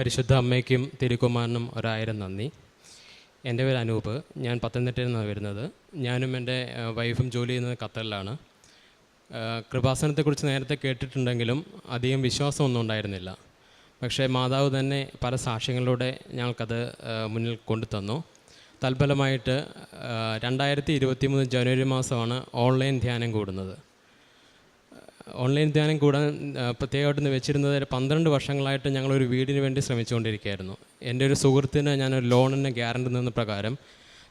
പരിശുദ്ധ അമ്മയ്ക്കും തിരുക്കുമാറിനും ഒരായിരം നന്ദി. എന്റെ പേര് അനൂപ്. ഞാൻ പത്തനംതിട്ടയിൽ നിന്നാണ് വരുന്നത്. ഞാനും എന്റെ വൈഫും ജോലി ചെയ്യുന്നത് ഖത്തറിലാണ്. കൃപാസനത്തെക്കുറിച്ച് നേരത്തെ കേട്ടിട്ടുണ്ടെങ്കിലും അധികം വിശ്വാസമൊന്നും ഉണ്ടായിരുന്നില്ല. പക്ഷേ മാതാവ് തന്നെ പല സാക്ഷ്യങ്ങളിലൂടെ ഞങ്ങൾക്കത് മുന്നിൽ കൊണ്ടുതന്നു. തൽഫലമായിട്ട് രണ്ടായിരത്തി ഇരുപത്തി മൂന്ന് ജനുവരി മാസമാണ് ഓൺലൈൻ ധ്യാനം കൂടുന്നത്. ഓൺലൈൻ ധ്യാനം കൂടാൻ പ്രത്യേകമായിട്ട് വെച്ചിരുന്നത് പന്ത്രണ്ട് വർഷങ്ങളായിട്ട് ഞങ്ങളൊരു വീടിന് വേണ്ടി ശ്രമിച്ചുകൊണ്ടിരിക്കുകയായിരുന്നു. എന്റെ ഒരു സുഹൃത്തിന് ഞാൻ ലോണിന് ഗ്യാരണ്ടി നിന്ന പ്രകാരം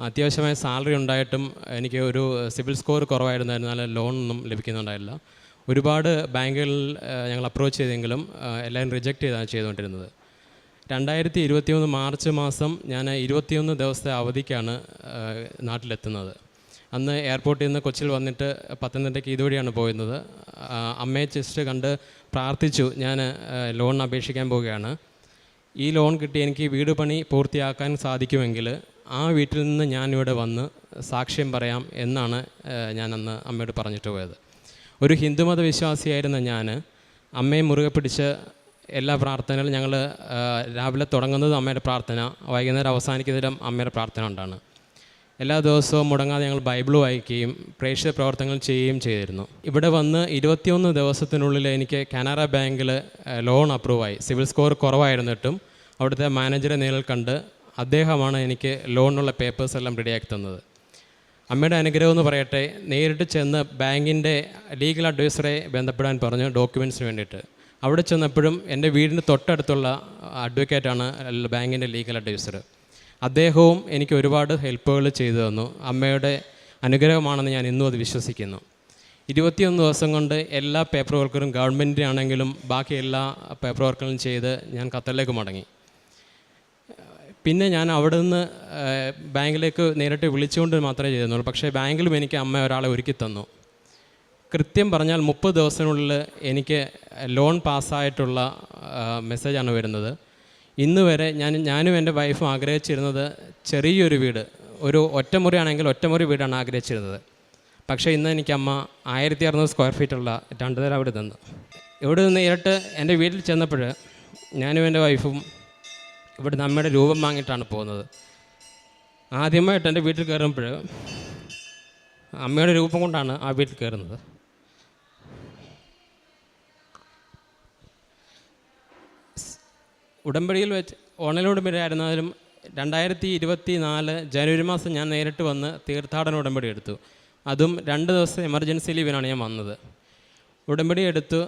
അത്യാവശ്യമായ സാലറി ഉണ്ടായിട്ടും എനിക്ക് ഒരു സിവിൽ സ്കോർ കുറവായിരുന്നതിനാൽ ലോണൊന്നും ലഭിക്കുന്നുണ്ടായില്ല. ഒരുപാട് ബാങ്കുകളിൽ ഞങ്ങൾ അപ്രോച്ച് ചെയ്തെങ്കിലും എല്ലാവരും റിജക്റ്റ് ചെയ്താണ് ചെയ്തുകൊണ്ടിരുന്നത്. രണ്ടായിരത്തി ഇരുപത്തിയൊന്ന് മാർച്ച് മാസം ഞാൻ ഇരുപത്തിയൊന്ന് ദിവസത്തെ അവധിക്കാണ് നാട്ടിലെത്തുന്നത്. അന്ന് എയർപോർട്ടിൽ നിന്ന് കൊച്ചിയിൽ വന്നിട്ട് പത്തനംതിട്ടയ്ക്ക് ഇതുവഴിയാണ് പോയിരുന്നത്. അമ്മയെ ജസ്റ്റ് കണ്ട് പ്രാർത്ഥിച്ചു ഞാൻ ലോൺ അപേക്ഷിക്കാൻ പോവുകയാണ്. ഈ ലോൺ കിട്ടി എനിക്ക് വീട് പണി പൂർത്തിയാക്കാൻ സാധിക്കുമെങ്കിൽ ആ വീട്ടിൽ നിന്ന് ഞാനിവിടെ വന്ന് സാക്ഷ്യം പറയാം എന്നാണ് ഞാൻ അന്ന് അമ്മയോട് പറഞ്ഞിട്ട് പോയത്. ഒരു ഹിന്ദുമത വിശ്വാസിയായിരുന്ന ഞാൻ അമ്മയെ മുറുകെ പിടിച്ച് എല്ലാ പ്രാർത്ഥനകളും ഞങ്ങൾ രാവിലെ തുടങ്ങുന്നത് അമ്മയുടെ പ്രാർത്ഥന വൈകുന്നേരം അവസാനിക്കുന്നതിലും അമ്മയുടെ പ്രാർത്ഥന കൊണ്ടാണ്. എല്ലാ ദിവസവും മുടങ്ങാതെ ഞങ്ങൾ ബൈബിൾ വായിക്കുകയും പ്രേക്ഷിത പ്രവർത്തനങ്ങൾ ചെയ്യുകയും ചെയ്തിരുന്നു. ഇവിടെ വന്ന് ഇരുപത്തിയൊന്ന് ദിവസത്തിനുള്ളിൽ എനിക്ക് കാനറ ബാങ്കിൽ ലോൺ അപ്രൂവായി. സിവിൽ സ്കോർ കുറവായിരുന്നിട്ടും അവിടുത്തെ മാനേജറെ നേരിൽ കണ്ട് അദ്ദേഹമാണ് എനിക്ക് ലോണിനുള്ള പേപ്പേഴ്സ് എല്ലാം റെഡിയാക്കി തന്നത്. അമ്മയുടെ അനുഗ്രഹം എന്ന് പറയട്ടെ നേരിട്ട് ചെന്ന് ബാങ്കിന്റെ ലീഗൽ അഡ്വൈസറെ ബന്ധപ്പെടാൻ പറഞ്ഞു ഡോക്യുമെന്റ്സിന് വേണ്ടിയിട്ട്. അവിടെ ചെന്നപ്പോഴും എന്റെ വീടിന് തൊട്ടടുത്തുള്ള അഡ്വക്കേറ്റാണ് ബാങ്കിന്റെ ലീഗൽ അഡ്വൈസർ അദ്ദേഹവും എനിക്ക് ഒരുപാട് ഹെൽപ്പുകൾ ചെയ്തു തന്നു. അമ്മയുടെ അനുഗ്രഹമാണെന്ന് ഞാൻ ഇന്നും അത് വിശ്വസിക്കുന്നു. ഇരുപത്തിയൊന്ന് ദിവസം കൊണ്ട് എല്ലാ പേപ്പർ വർക്കറും ഗവൺമെന്റിന്റെ ആണെങ്കിലും ബാക്കി എല്ലാ പേപ്പർ വർക്കുകളും ചെയ്ത് ഞാൻ ഖത്തറിലേക്ക് മടങ്ങി. പിന്നെ ഞാൻ അവിടെ നിന്ന് ബാങ്കിലേക്ക് നേരിട്ട് വിളിച്ചുകൊണ്ട് മാത്രമേ ചെയ്തിരുന്നുള്ളൂ. പക്ഷേ ബാങ്കിലും എനിക്ക് അമ്മ ഒരാളെ ഒരുക്കി തന്നു. കൃത്യം പറഞ്ഞാൽ മുപ്പത് ദിവസത്തിനുള്ളിൽ എനിക്ക് ലോൺ പാസ്സായിട്ടുള്ള മെസ്സേജാണ് വരുന്നത്. ഇന്ന് വരെ ഞാൻ ഞാനും എന്റെ വൈഫും ആഗ്രഹിച്ചിരുന്നത് ചെറിയൊരു വീട്. ഒരു ഒറ്റമുറിയാണെങ്കിൽ ഒറ്റമുറി വീടാണ് ആഗ്രഹിച്ചിരുന്നത്. പക്ഷേ ഇന്ന് എനിക്ക് അമ്മ ആയിരത്തി അറുന്നൂറ് സ്ക്വയർ ഫീറ്റുള്ള രണ്ട് നേരം അവിടെ തന്നു. ഇവിടെ നിന്ന് നേരിട്ട് എന്റെ വീട്ടിൽ ചെന്നപ്പോൾ ഞാനും എന്റെ വൈഫും ഇവിടെ അമ്മയുടെ രൂപം വാങ്ങിയിട്ടാണ് പോകുന്നത്. ആദ്യമായിട്ട് എന്റെ വീട്ടിൽ കയറുമ്പോൾ അമ്മയുടെ രൂപം കൊണ്ടാണ് ആ വീട്ടിൽ കയറുന്നത്. ഉടമ്പടിയിൽ വെച്ച് ഓൺലൈൻ ഉടമ്പടി ആയിരുന്നാലും രണ്ടായിരത്തി ഇരുപത്തി നാല് ജനുവരി മാസം ഞാൻ നേരിട്ട് വന്ന് തീർത്ഥാടന ഉടമ്പടി എടുത്തു. അതും രണ്ട് ദിവസം എമർജൻസി ലീവിനാണ് ഞാൻ വന്നത്. ഉടമ്പടി എടുത്തു.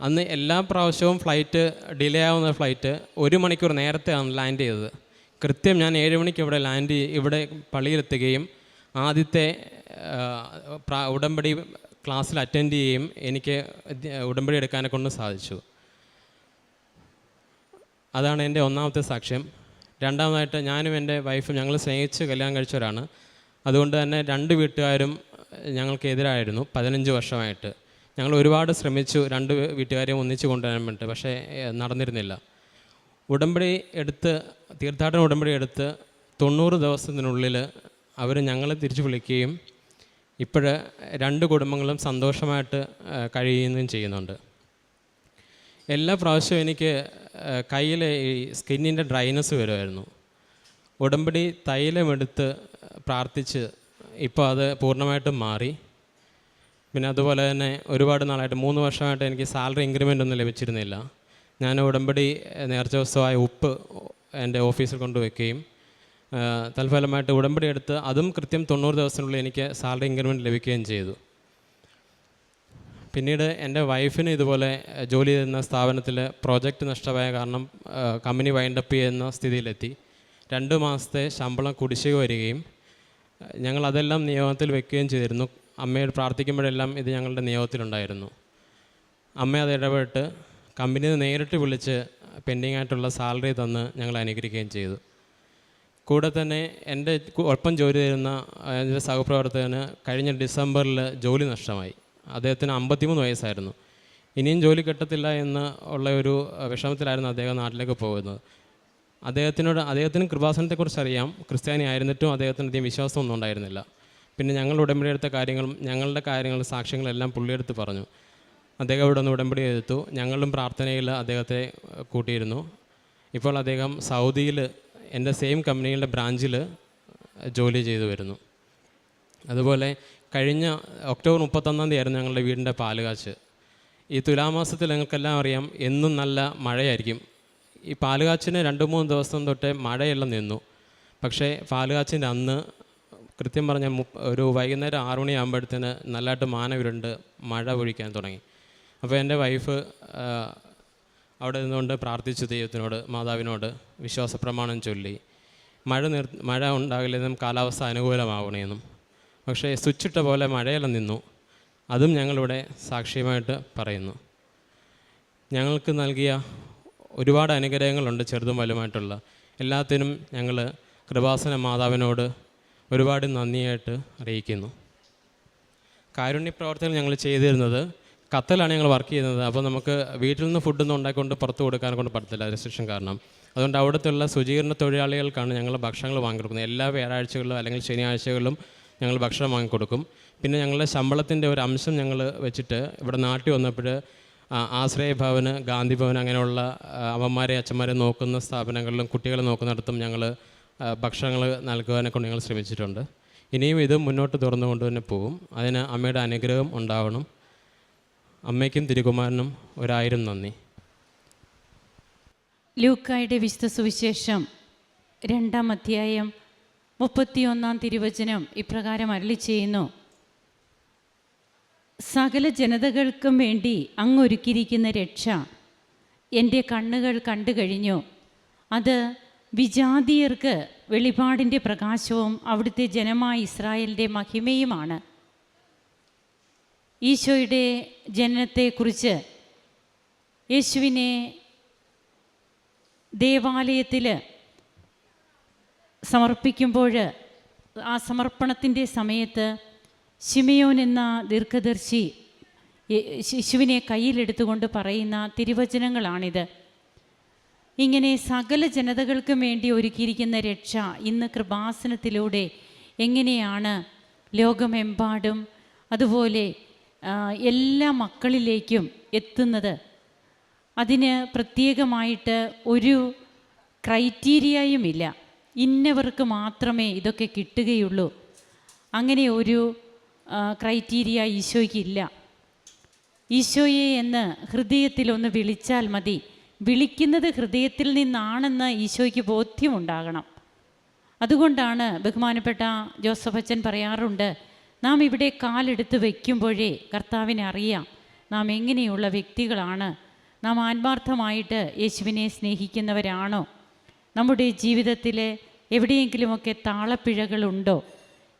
അന്ന് എല്ലാ പ്രാവശ്യവും ഫ്ലൈറ്റ് ഡിലേ ആവുന്ന ഫ്ലൈറ്റ് ഒരു മണിക്കൂർ നേരത്തെയാണ് ലാൻഡ് ചെയ്തത്. കൃത്യം ഞാൻ ഏഴ് മണിക്ക് ഇവിടെ ലാൻഡ് ഇവിടെ പള്ളിയിലെത്തുകയും ആദ്യത്തെ ഉടമ്പടി ക്ലാസ്സിൽ അറ്റൻഡ് ചെയ്യുകയും എനിക്ക് ഉടമ്പടി എടുക്കാനെ കൊണ്ട് സാധിച്ചു. അതാണ് എന്റെ ഒന്നാമത്തെ സാക്ഷ്യം. രണ്ടാമതായിട്ട് ഞാനും എന്റെ വൈഫും ഞങ്ങൾ സ്നേഹിച്ച് കല്യാണം കഴിച്ചവരാണ്. അതുകൊണ്ട് തന്നെ രണ്ട് വീട്ടുകാരും ഞങ്ങൾക്കെതിരായിരുന്നു പതിനഞ്ച് വർഷമായിട്ട്. ഞങ്ങൾ ഒരുപാട് ശ്രമിച്ചു രണ്ട് വീട്ടുകാരെയും ഒന്നിച്ച് കൊണ്ടുവരാൻ വേണ്ടിയിട്ട് പക്ഷേ നടന്നിരുന്നില്ല. ഉടമ്പടി എടുത്ത് തീർത്ഥാടന ഉടമ്പടി എടുത്ത് തൊണ്ണൂറ് ദിവസത്തിനുള്ളിൽ അവർ ഞങ്ങളെ തിരിച്ചു വിളിക്കുകയും ഇപ്പോഴ് രണ്ട് കുടുംബങ്ങളും സന്തോഷമായിട്ട് കഴിയുകയും ചെയ്യുന്നുണ്ട്. എല്ലാ പ്രാവശ്യവും എനിക്ക് കയ്യിൽ ഈ സ്കിന്നിന്റെ ഡ്രൈനസ് വരുമായിരുന്നു. ഉടമ്പടി തൈലമെടുത്ത് പ്രാർത്ഥിച്ച് ഇപ്പോൾ അത് പൂർണമായിട്ടും മാറി. പിന്നെ അതുപോലെ തന്നെ ഒരുപാട് നാളായിട്ട് മൂന്ന് വർഷമായിട്ട് എനിക്ക് സാലറി ഇൻക്രിമെന്റ് ഒന്നും ലഭിച്ചിരുന്നില്ല. ഞാൻ ഉടമ്പടി നേർച്ച ദിവസമായ ഉപ്പ് എന്റെ ഓഫീസിൽ കൊണ്ടുവയ്ക്കുകയും തൽഫലമായിട്ട് ഉടമ്പടി എടുത്ത് അതും കൃത്യം തൊണ്ണൂറ് ദിവസത്തിനുള്ളിൽ എനിക്ക് സാലറി ഇൻക്രിമെന്റ് ലഭിക്കുകയും ചെയ്തു. പിന്നീട് എന്റെ വൈഫിന് ഇതുപോലെ ജോലി ചെയ്യുന്ന സ്ഥാപനത്തിൽ പ്രോജക്റ്റ് നഷ്ടമായ കാരണം കമ്പനി വൈൻഡപ്പ് ചെയ്യുന്ന സ്ഥിതിയിലെത്തി. രണ്ട് മാസത്തെ ശമ്പളം കുടിശ്ശിക വരികയും ഞങ്ങൾ അതെല്ലാം നിയോഗത്തിൽ വെക്കുകയും ചെയ്തിരുന്നു. അമ്മയോട് പ്രാർത്ഥിക്കുമ്പോഴെല്ലാം ഇത് ഞങ്ങളുടെ നിയോഗത്തിലുണ്ടായിരുന്നു അമ്മ അത് ഇടപെട്ട് കമ്പനിയിൽ നേരിട്ട് വിളിച്ച് പെൻഡിങ് ആയിട്ടുള്ള സാലറി തന്ന് ഞങ്ങൾ അനുകരിക്കുകയും ചെയ്തു. കൂടെ തന്നെ എന്റെ ഒപ്പം ജോലി ചെയ്യുന്ന എന്റെ സഹപ്രവർത്തകന് കഴിഞ്ഞ ഡിസംബറിൽ ജോലി നഷ്ടമായി. അദ്ദേഹത്തിന് അമ്പത്തിമൂന്ന് വയസ്സായിരുന്നു. ഇനിയും ജോലി കിട്ടത്തില്ല എന്ന് ഉള്ള ഒരു വിഷമത്തിലായിരുന്നു അദ്ദേഹം നാട്ടിലേക്ക് പോകുന്നത്. അദ്ദേഹത്തിനോട് അദ്ദേഹത്തിന് കൃപാസനത്തെക്കുറിച്ച് അറിയാം. ക്രിസ്ത്യാനി ആയിരുന്നിട്ടും അദ്ദേഹത്തിന് അധികം വിശ്വാസമൊന്നും ഉണ്ടായിരുന്നില്ല. പിന്നെ ഞങ്ങൾ ഉടമ്പടി എടുത്ത കാര്യങ്ങളും ഞങ്ങളുടെ കാര്യങ്ങളും സാക്ഷ്യങ്ങളെല്ലാം പുള്ളിയെടുത്ത് പറഞ്ഞു. അദ്ദേഹം ഇവിടെ ഒന്ന് ഉടമ്പടി എടുത്തു. ഞങ്ങളും പ്രാർത്ഥനയിൽ അദ്ദേഹത്തെ കൂട്ടിയിരുന്നു. ഇപ്പോൾ അദ്ദേഹം സൗദിയിൽ എന്റെ സെയിം കമ്പനികളുടെ ബ്രാഞ്ചിൽ ജോലി ചെയ്തു വരുന്നു. അതുപോലെ കഴിഞ്ഞ ഒക്ടോബർ മുപ്പത്തൊന്നാം തീയതി ആയിരുന്നു ഞങ്ങളുടെ വീടിന്റെ പാലുകാച്ച്. ഈ തുലാമാസത്തിൽ നിങ്ങൾക്കെല്ലാം അറിയാം എന്നും നല്ല മഴയായിരിക്കും. ഈ പാലുകാച്ചിന് രണ്ട് മൂന്ന് ദിവസം തൊട്ടേ മഴയെല്ലാം നിന്നു. പക്ഷേ പാലുകാച്ചിന്റെ അന്ന് കൃത്യം പറഞ്ഞാൽ ഒരു വൈകുന്നേരം ആറു മണിയാകുമ്പോഴത്തേന് നല്ലതായിട്ട് മാന ഉരുണ്ട് മഴ ഒഴിക്കാൻ തുടങ്ങി. അപ്പോൾ എന്റെ വൈഫ് അവിടെ നിന്നുകൊണ്ട് പ്രാർത്ഥിച്ചു ദൈവത്തിനോട് മാതാവിനോട് വിശ്വാസപ്രമാണം ചൊല്ലി. മഴ നിർ മഴ ഉണ്ടാകില്ലെന്നും കാലാവസ്ഥ അനുകൂലമാവണമെന്നും പക്ഷേ സ്വിച്ചിട്ട പോലെ മഴയെല്ലാം നിന്നു. അതും ഞങ്ങളിവിടെ സാക്ഷ്യമായിട്ട് പറയുന്നു. ഞങ്ങൾക്ക് നൽകിയ ഒരുപാട് അനുഗ്രഹങ്ങളുണ്ട് ചെറുതും വലുമായിട്ടുള്ള എല്ലാത്തിനും ഞങ്ങൾ കൃപാസന മാതാവിനോട് ഒരുപാട് നന്ദിയായിട്ട് അറിയിക്കുന്നു. കാരുണ്യ പ്രവർത്തനം ഞങ്ങൾ ചെയ്തിരുന്നത് കത്തലാണ് ഞങ്ങൾ വർക്ക് ചെയ്യുന്നത്. അപ്പോൾ നമുക്ക് വീട്ടിൽ നിന്ന് ഫുഡൊന്നും ഉണ്ടാക്കിക്കൊണ്ട് പുറത്ത് കൊടുക്കാൻ കൊണ്ട് പറ്റത്തില്ല റെസ്ട്രിക്ഷൻ കാരണം. അതുകൊണ്ട് അവിടുത്തെ ശുചീകരണ തൊഴിലാളികൾക്കാണ് ഞങ്ങൾ ഭക്ഷണങ്ങൾ വാങ്ങി വാങ്ങിക്കൊടുക്കുന്നത്. എല്ലാ വ്യാഴാഴ്ചകളിലും അല്ലെങ്കിൽ ശനിയാഴ്ചകളിലും ഞങ്ങൾ ഭക്ഷണം വാങ്ങിക്കൊടുക്കും. പിന്നെ ഞങ്ങളുടെ ശമ്പളത്തിന്റെ ഒരു അംശം ഞങ്ങൾ വെച്ചിട്ട് ഇവിടെ നാട്ടിൽ വന്നപ്പോൾ ആശ്രയ ഭവന് ഗാന്ധി ഭവൻ അങ്ങനെയുള്ള അമ്മമാരെ അച്ഛന്മാരെ നോക്കുന്ന സ്ഥാപനങ്ങളിലും കുട്ടികളെ നോക്കുന്നിടത്തും ഞങ്ങൾ ഭക്ഷണങ്ങൾ നൽകുവാനൊക്കെ ഞങ്ങൾ ശ്രമിച്ചിട്ടുണ്ട്. ഇനിയും ഇത് മുന്നോട്ട് തുറന്നുകൊണ്ട് തന്നെ പോവും. അതിന് അമ്മയുടെ അനുഗ്രഹം ഉണ്ടാവണം. അമ്മയ്ക്കും തിരുകുമാരനും ഒരായിരം നന്ദി. ലൂക്കായുടെ വിശുദ്ധ സുവിശേഷം രണ്ടാം അധ്യായം മുപ്പത്തിയൊന്നാം തിരുവചനം ഇപ്രകാരം അരളി ചെയ്യുന്നു. സകല ജനതകൾക്കും വേണ്ടി അങ്ങൊരുക്കിയിരിക്കുന്ന രക്ഷ എന്റെ കണ്ണുകൾ കണ്ടു കഴിഞ്ഞു. അത് വിജാതീയർക്ക് വെളിപാടിന്റെ പ്രകാശവും അവിടുത്തെ ജനമായ ഇസ്രായേലിന്റെ മഹിമയുമാണ്. ഈശോയുടെ ജനനത്തെക്കുറിച്ച് യേശുവിനെ ദേവാലയത്തിൽ സമർപ്പിക്കുമ്പോൾ ആ സമർപ്പണത്തിന്റെ സമയത്ത് ശിമയോൻ എന്ന ദീർഘദർശി ശിശുവിനെ കയ്യിലെടുത്തുകൊണ്ട് പറയുന്ന തിരുവചനങ്ങളാണിത്. ഇങ്ങനെ സകല ജനതകൾക്കും വേണ്ടി ഒരുക്കിയിരിക്കുന്ന രക്ഷ ഇന്ന് കൃപാസനത്തിലൂടെ എങ്ങനെയാണ് ലോകമെമ്പാടും അതുപോലെ എല്ലാ മക്കളിലേക്കും എത്തുന്നത്? അതിന് പ്രത്യേകമായിട്ട് ഒരു ക്രൈറ്റീരിയയുമില്ല ഇന്നവർക്ക് മാത്രമേ ഇതൊക്കെ കിട്ടുകയുള്ളൂ. അങ്ങനെ ഒരു ക്രൈറ്റീരിയ ഈശോയ്ക്കില്ല ഈശോയെ എന്ന് ഹൃദയത്തിലൊന്ന് വിളിച്ചാൽ മതി. വിളിക്കുന്നത് ഹൃദയത്തിൽ നിന്നാണെന്ന് ഈശോയ്ക്ക് ബോധ്യമുണ്ടാകണം. അതുകൊണ്ടാണ് ബഹുമാനപ്പെട്ട ജോസഫ് അച്ഛൻ പറയാറുണ്ട് നാം ഇവിടെ കാലെടുത്ത് വയ്ക്കുമ്പോഴേ കർത്താവിനെ അറിയാം. നാം എങ്ങനെയുള്ള വ്യക്തികളാണ്. നാം ആത്മാർത്ഥമായിട്ട് യേശുവിനെ സ്നേഹിക്കുന്നവരാണോ? നമ്മുടെ ജീവിതത്തിൽ എവിടെയെങ്കിലുമൊക്കെ താളപ്പിഴകളുണ്ടോ?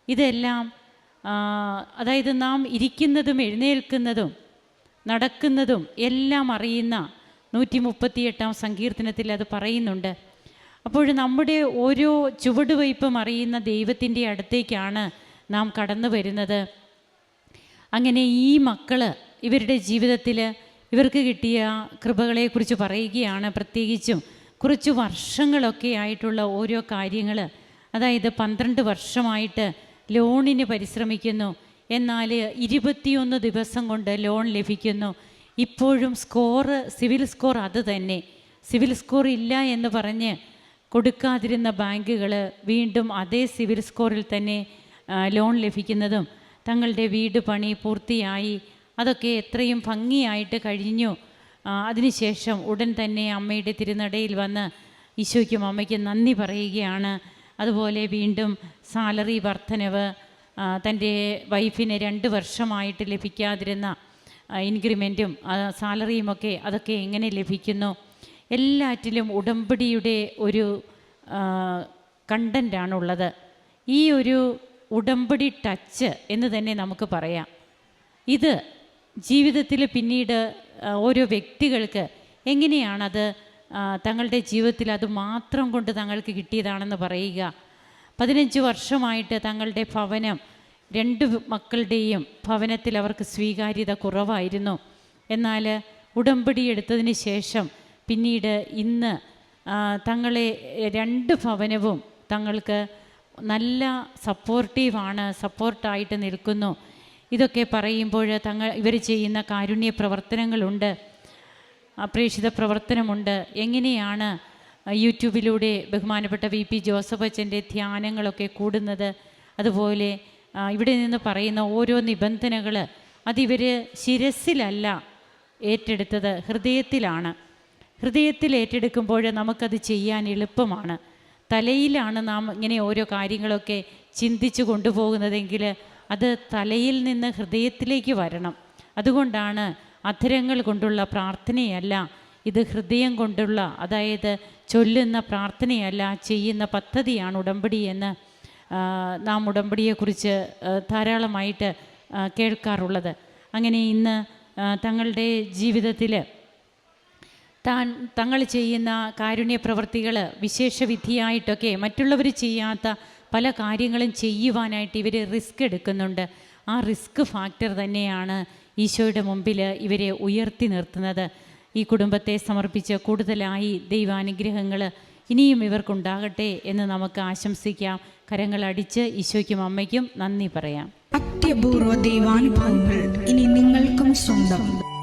ഇതെല്ലാം അതായത് നാം ഇരിക്കുന്നതും എഴുന്നേൽക്കുന്നതും നടക്കുന്നതും എല്ലാം അറിയുന്ന നൂറ്റി മുപ്പത്തിയെട്ടാം സങ്കീർത്തനത്തിൽ അത് പറയുന്നുണ്ട്. അപ്പോൾ നമ്മുടെ ഓരോ ചുവടുവയ്പും അറിയുന്ന ദൈവത്തിന്റെ അടുത്തേക്കാണ് നാം കടന്നു വരുന്നത്. അങ്ങനെ ഈ മക്കൾ ഇവരുടെ ജീവിതത്തിൽ ഇവർക്ക് കിട്ടിയ കൃപകളെക്കുറിച്ച് പറയുകയാണ്. പ്രത്യേകിച്ചും കുറച്ച് വർഷങ്ങളൊക്കെ ആയിട്ടുള്ള ഓരോ കാര്യങ്ങൾ അതായത് പന്ത്രണ്ട് വർഷമായിട്ട് ലോണിന് പരിശ്രമിക്കുന്നു. എന്നാൽ ഇരുപത്തിയൊന്ന് ദിവസം കൊണ്ട് ലോൺ ലഭിക്കുന്നു. ഇപ്പോഴും സ്കോർ സിവിൽ സ്കോർ അത് തന്നെ. സിവിൽ സ്കോർ ഇല്ല എന്ന് പറഞ്ഞ് കൊടുക്കാതിരുന്ന ബാങ്കുകൾ വീണ്ടും അതേ സിവിൽ സ്കോറിൽ തന്നെ ലോൺ ലഭിക്കുന്നതും. തങ്ങളുടെ വീട് പണി പൂർത്തിയായി. അതൊക്കെ എത്രയും ഭംഗിയായിട്ട് കഴിഞ്ഞു. അതിനുശേഷം ഉടൻ തന്നെ അമ്മയുടെ തിരുനടയിൽ വന്ന് ഈശോയ്ക്കും അമ്മയ്ക്കും നന്ദി പറയുകയാണ്. അതുപോലെ വീണ്ടും സാലറി വർധനവ് തന്റെ വൈഫിന് രണ്ട് വർഷമായിട്ട് ലഭിക്കാതിരുന്ന ഇൻക്രിമെന്റും സാലറിയുമൊക്കെ അതൊക്കെ എങ്ങനെ ലഭിക്കുന്നു? എല്ലാറ്റിലും ഉടമ്പടിയുടെ ഒരു കണ്ടന്റാണുള്ളത് ഈ ഒരു ഉടമ്പടി ടച്ച് എന്ന് തന്നെ നമുക്ക് പറയാം. ഇത് ജീവിതത്തിൽ പിന്നീട് ഓരോ വ്യക്തികൾക്ക് എങ്ങനെയാണത് തങ്ങളുടെ ജീവിതത്തിൽ അത് മാത്രം കൊണ്ട് തങ്ങൾക്ക് കിട്ടിയതാണെന്ന് പറയുക. പതിനഞ്ച് വർഷമായിട്ട് തങ്ങളുടെ ഭവനം രണ്ട് മക്കളുടെയും ഭവനത്തിൽ അവർക്ക് സ്വീകാര്യത കുറവായിരുന്നു. എന്നാൽ ഉടമ്പടി എടുത്തതിന് ശേഷം പിന്നീട് ഇന്ന് തങ്ങളെ രണ്ട് ഭവനവും തങ്ങൾക്ക് നല്ല സപ്പോർട്ടീവാണ് സപ്പോർട്ടായിട്ട് നിൽക്കുന്നു. ഇതൊക്കെ പറയുമ്പോൾ തങ്ങൾ ഇവർ ചെയ്യുന്ന കാരുണ്യ പ്രവർത്തനങ്ങളുണ്ട് അപ്രേക്ഷിത പ്രവർത്തനമുണ്ട്. എങ്ങനെയാണ് യൂട്യൂബിലൂടെ ബഹുമാനപ്പെട്ട വി പി ജോസഫ് അച്ഛന്റെ ധ്യാനങ്ങളൊക്കെ കൂടുന്നത്? അതുപോലെ ഇവിടെ നിന്ന് പറയുന്ന ഓരോ നിബന്ധനകൾ അതിവർ ശിരസിലല്ല ഏറ്റെടുത്തത് ഹൃദയത്തിലാണ്. ഹൃദയത്തിൽ ഏറ്റെടുക്കുമ്പോൾ നമുക്കത് ചെയ്യാൻ എളുപ്പമാണ്. തലയിലാണ് നാം ഇങ്ങനെ ഓരോ കാര്യങ്ങളൊക്കെ ചിന്തിച്ചു കൊണ്ടുപോകുന്നതെങ്കിൽ അത് തലയിൽ നിന്ന് ഹൃദയത്തിലേക്ക് വരണം. അതുകൊണ്ടാണ് അധരങ്ങൾ കൊണ്ടുള്ള പ്രാർത്ഥനയല്ല ഇത് ഹൃദയം കൊണ്ടുള്ള അതായത് ചൊല്ലുന്ന പ്രാർത്ഥനയല്ല ചെയ്യുന്ന പദ്ധതിയാണ് ഉടമ്പടി എന്ന് നാം ഉടമ്പടിയെക്കുറിച്ച് ധാരാളമായിട്ട് കേൾക്കാറുള്ളത്. അങ്ങനെ ഇന്ന് തങ്ങളുടെ ജീവിതത്തിൽ താൻ തങ്ങൾ ചെയ്യുന്ന കാരുണ്യ പ്രവൃത്തികൾ വിശേഷ മറ്റുള്ളവർ ചെയ്യാത്ത പല കാര്യങ്ങളും ചെയ്യുവാനായിട്ട് ഇവർ റിസ്ക് എടുക്കുന്നുണ്ട്. ആ റിസ്ക് ഫാക്ടർ തന്നെയാണ് ഈശോയുടെ മുമ്പിൽ ഇവരെ ഉയർത്തി നിർത്തുന്നത്. ഈ കുടുംബത്തെ സമർപ്പിച്ച് കൂടുതലായി ദൈവാനുഗ്രഹങ്ങൾ ഇനിയും ഇവർക്കുണ്ടാകട്ടെ എന്ന് നമുക്ക് ആശംസിക്കാം. കരങ്ങളടിച്ച് ഈശോയ്ക്കും അമ്മയ്ക്കും നന്ദി പറയാം. അത്യപൂർവ ദൈവാനുഭവങ്ങൾ ഇനി നിങ്ങൾക്കും സ്വന്തം.